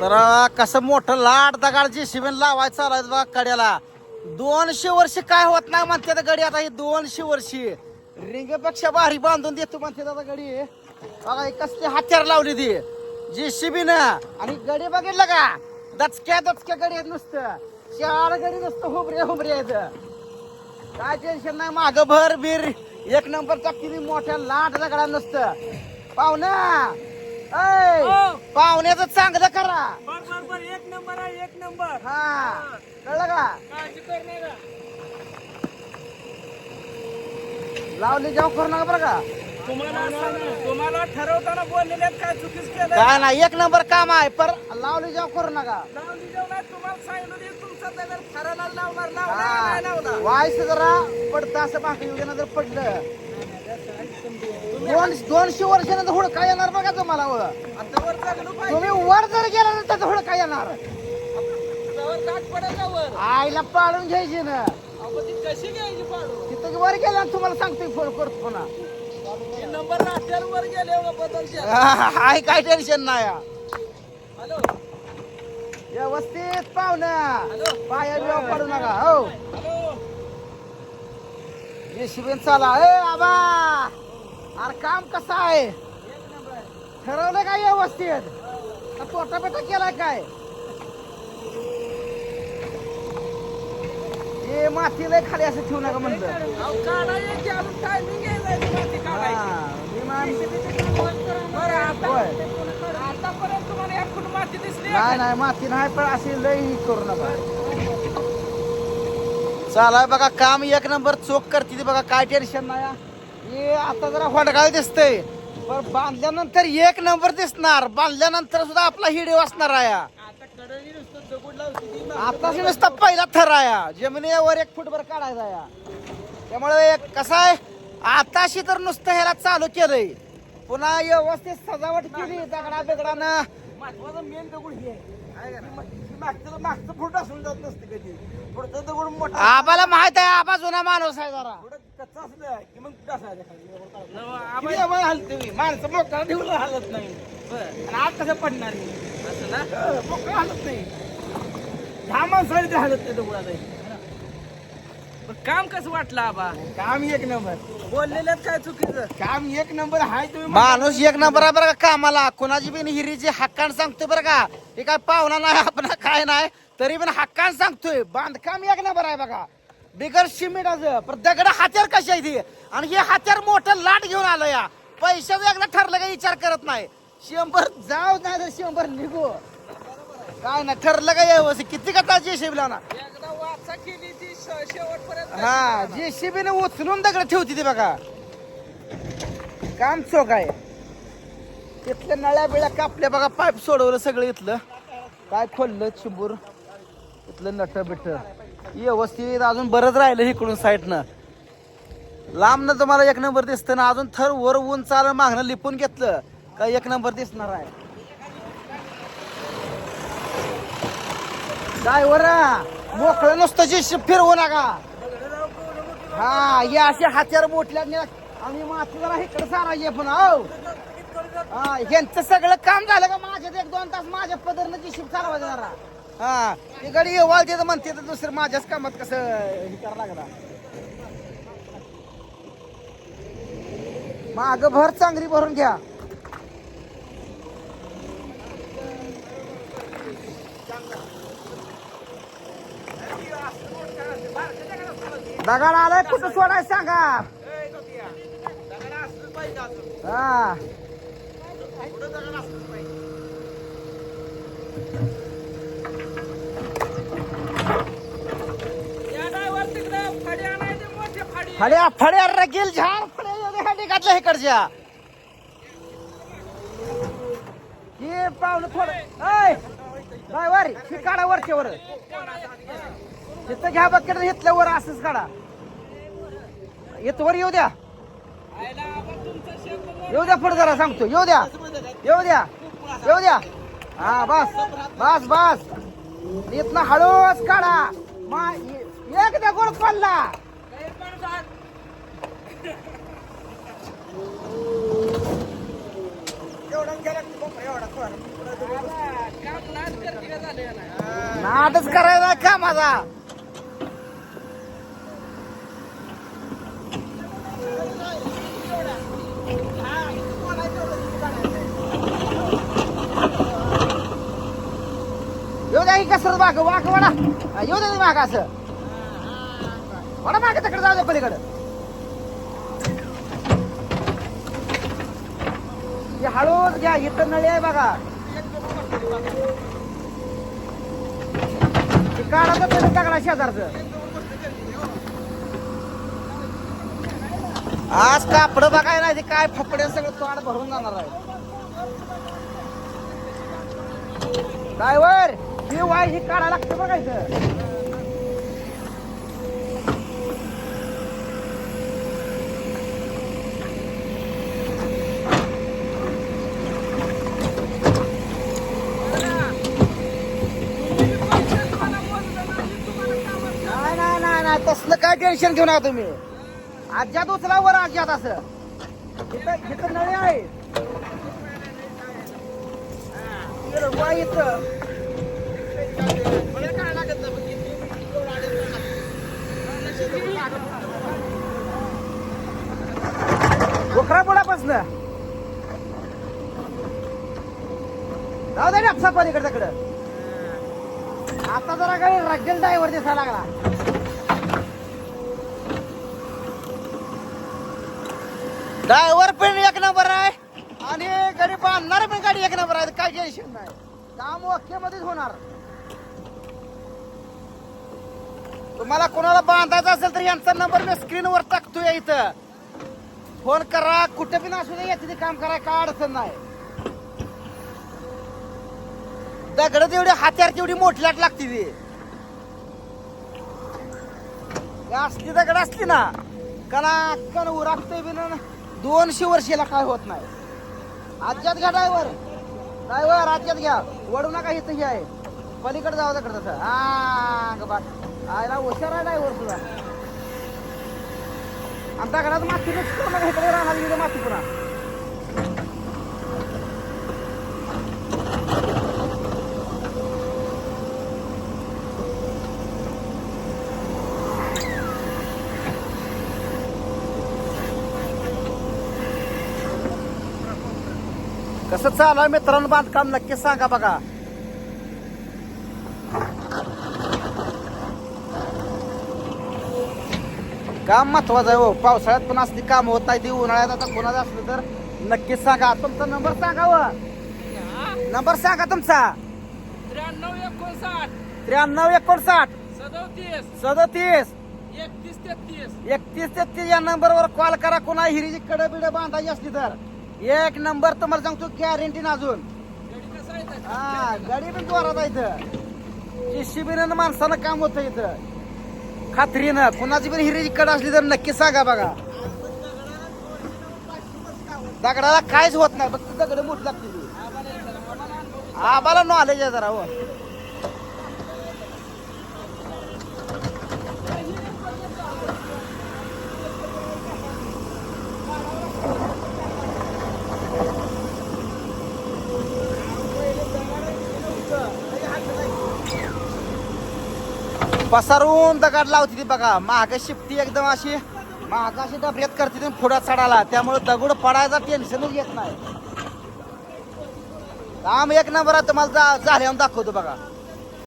तर कसं मोठं लाट दगाड जे शिवेन लावायचं चालायचं बघा कड्याला. दोनशे वर्ष काय होत नाही म्हणते आता गडी आता ही दोनशे वर्षी. रिंगपेक्षा भारी बांधून देतो म्हणते आता गडी. बघा कसली हत्यार लावली ती. जी शिबीनं आणि गडी बघितलं का? दचक्या दचक्या गडी आहेत नुसतं. चार गडी नुसतं हुबरे हुबरे आहेत. काय टेन्शन नाही माग भर बीर एक नंबरचा किती मोठ्या लाट दगडा नसतं. पाहुणा. पाहुण्याचं चांगलं करा. बर बर बर एक नंबर आहे एक नंबर. हा कळलं का? काळजी कर नका लावली जाऊ करू नका बरं का? तुम्हाला तुम्हाला ठरवताना बोललेले काय चुकीच केलं काय नाही एक नंबर काम आहे पर लावली जाऊ करू नका. लावली जेवण तुम्हाला सांगितलं ते तुमचा दगड लावणार का नाही वायस जरा पडतं असं बाकी येऊन जर पडलं. दोन दोनशे वर्षानंतर हुडका येणार बघा तुम्हाला. व. आता वर पाहिजे तुम्ही वर जर गेला ना तर हुडका येणार. त्यावर काट पडेल का वर आईला पाडून घ्यायची ना. अहो, ती कशी घ्यायची पाडू तिथं वर गेला तुम्हाला सांगतोय फोन करतो पुन्हा. ही नंबर वर गेले आहे काय टेन्शन नाही. हा. हॅलो. व्यवस्थित पाहुणा. पाया बिया पडू नका हो. हॅलो. चाला ए आबा. अरे काम कसं आहे? ठरवलं काय व्यवस्थित? तोटा बेटा केलाय काय? हे माती लय खाली असं ठेवू नका म्हणलं. दिसली नाही नाही माती नाही पण अशी लय ही करू नका. चालाय बघा काम एक नंबर चोख करते ती बघा काय टेन्शन नाही हा. आता जरा होडगाळ दिसतंय. पण बांधल्यानंतर एक नंबर दिसणार. बांधल्यानंतर सुद्धा आपला हिडे असणार आहे. आता कडळी नुसतं पहिला थर आहे. जमिनीवर एक फुटभर काढायचा या त्यामुळे एक कसं आहे? आताशी तर नुसतं ह्याला चालू केलंय. पुन्हा व्यवस्थित सजावट केली दगडा बिगडानं महत्वाचं मेन दगड हे आहे. मागचं मागचं फूट असून जात नसते कधी. पुढचं दगड मोठा आबाला माहीत आहे आबा जुना माणूस आहे जरा. पुढं कच्चा असलं की मग वेळ हलते मी? माणसं मोकळा ठेवलं हालत नाही. आणि आज कसं पडणार मी असं ना? मोकळं हालत नाही. दहा माणसाला ते हालत नाही काम कसं वाटलं आबा? काम एक नंबर. बोललेलं काय चुकीचं? काम एक नंबर हाय तुम्ही माणूस एक नंबर आहे बरं का कामाला. कोणाची बिन हिरीची हक्कान सांगतोय बरं का. हे काय पाहुणा नाही आपण काय नाही तरी पण हक्कान सांगतोय. बांधकाम एक नंबर आहे बघा. बिगर सिमेंटाचं पण दगड हात्यार कशी आहे ती? आणि हे हात्यार मोठं लाट घेऊन आलं या. पैशाचं एकदा ठरलं का विचार करत नाही. शंभर जाऊ नाही तर शंभर निघू. काय नाही ठरलं का व्यवस्थित? किती का ताजी शिबला ना एकदा वाचा केली ती श- शेवटपर्यंत हा जे शिबीने उचलून दगड ठेवती ती बघा. काम चोख आहे. तिथल्या नळ्या बिळ्या कापल्या बघा पाईप सोडवलं सगळं इथलं. काय खोललं चिंबूर? इथलं नट बिट. व्यवस्थित अजून बरंच राहिलं इकडून साईडनं. लांब न तुम्हाला एक नंबर दिसतं ना अजून थर वर ऊन चाल मागणं लिपून घेतलं. का एक नंबर दिसणार आहे. काय मोकळं नुसतं जी फिरवू नका. हा हे असे हात्यार मोठल्या आम्ही माती जरा इकडे सारायचे पण हो. हा यांचं सगळं काम झालं का माझ्यात एक दोन तास माझ्या पदरनं जी चालवायचं जरा. हा ती गडी येवाल तर म्हणते तर दुसरं माझ्याच कामात कसं हे करावं लागला माग भर चांगली भरून घ्या. दगड आलाय कुठं सोडाय सांगा? हा. फड्या फड्या रगेल झाड फड्या एवढ्या घातल्या इकडच्या. हे पाहुणं थोडं ड्रायव्हर ही काढा वरच्या वर तिथं घ्या बकेट इथल्या वर असंच काढा. येतो वर येऊ द्या. येऊ द्या पुढे जरा सांगतो. येऊ द्या. येऊ द्या. येऊ द्या. हा बस. बस बस. इथनं हळूच काढा. एकदा गोड पडला नाटच करायचा का माझा? कसरत वाघ वाघ वडा. येऊ दे माग असं. वडा माग तिकडे जाऊ दे पलीकडे. हे हळूच घ्या इथं नळी आहे बघा. ते काढा तर टाकला शेजारचं. आज कापड बघाय नाही ते काय फपडे सगळं तोंड भरून जाणार आहे. ड्रायव्हर ही वाय ही काढा लागतं बघायचं. नाही तसलं काय टेन्शन घेऊ नका तुम्ही. आज्यात उचला वर आज्यात असं. इथं इथं नळे आहे इकडं जाऊ दे आपसा पण इकडे तिकडं. आता जरा काही रगेल ड्रायव्हर दिसायला लागला. ड्रायव्हर पण एक नंबर आहे. आणि गरीब आणणार पण गाडी एक नंबर आहे काय टेन्शन नाही. काम ओके मध्येच होणार. तुम्हाला कोणाला बांधायचं असेल तर यांचा नंबर मी स्क्रीनवर टाकतोय इथं. फोन करा कुठे पण असू दे याची काम करा काय अडचण नाही. दगड तेवढी हात्यार तेवढी मोठी लाट लागते ती. असली दगड असली ना कला कण उरागतोय बिन दोनशे वर्षेला काय होत नाही. आज्यात घ्या ड्रायव्हर ड्रायव्हर आज्यात घ्या. वडू नका इथं हे आहे. पलीकडे जाऊ दगड तसं. हा ग आयला हुशार आहे ड्रायव्हर सुद्धा. आणि दगडात माती राहणार इकडे माती पुन्हा कसं चालू आहे मित्रांनो बांधकाम? नक्की सांगा बघा. काम महत्वाचं आहे हो. पावसाळ्यात पण असली काम होत नाही ती उन्हाळ्यात आता कोणाचं असलं तर नक्कीच सांगा. तुमचा नंबर सांगा व नंबर सांगा तुमचा. त्र्याण्णव एकोणसाठ. त्र्याण्णव एकोणसाठ. सदोतीस. सदतीस. एकतीस तेहतीस. एकतीस तेहतीस या नंबरवर कॉल करा. कोणा हिरीची कडे बिडे बांधायची असली तर. एक नंबर तुम्हाला सांगतो गॅरंटी अजून. आहे त्याची? हा गाडी पण जोरात आहे इथं. जेसीबीनं माणसानं काम होतं इथं. खात्रीनं कुणाची पण हिरेची कड असली तर नक्की सांगा बघा. दगडाला काहीच होत नाही फक्त दगड मोठी लागते आम्हाला नॉलेज आहे जरा हो. पसारून दगड लावते ती बघा. माग शिफ्टी एकदम अशी. माग अशी डबऱ्यात करते ती पुढं चढायला. त्यामुळे दगड पडायचा टेन्शनच येत नाही. काम एक नंबर तुम्हाला जा- झाल्यावर दाखवतो बघा.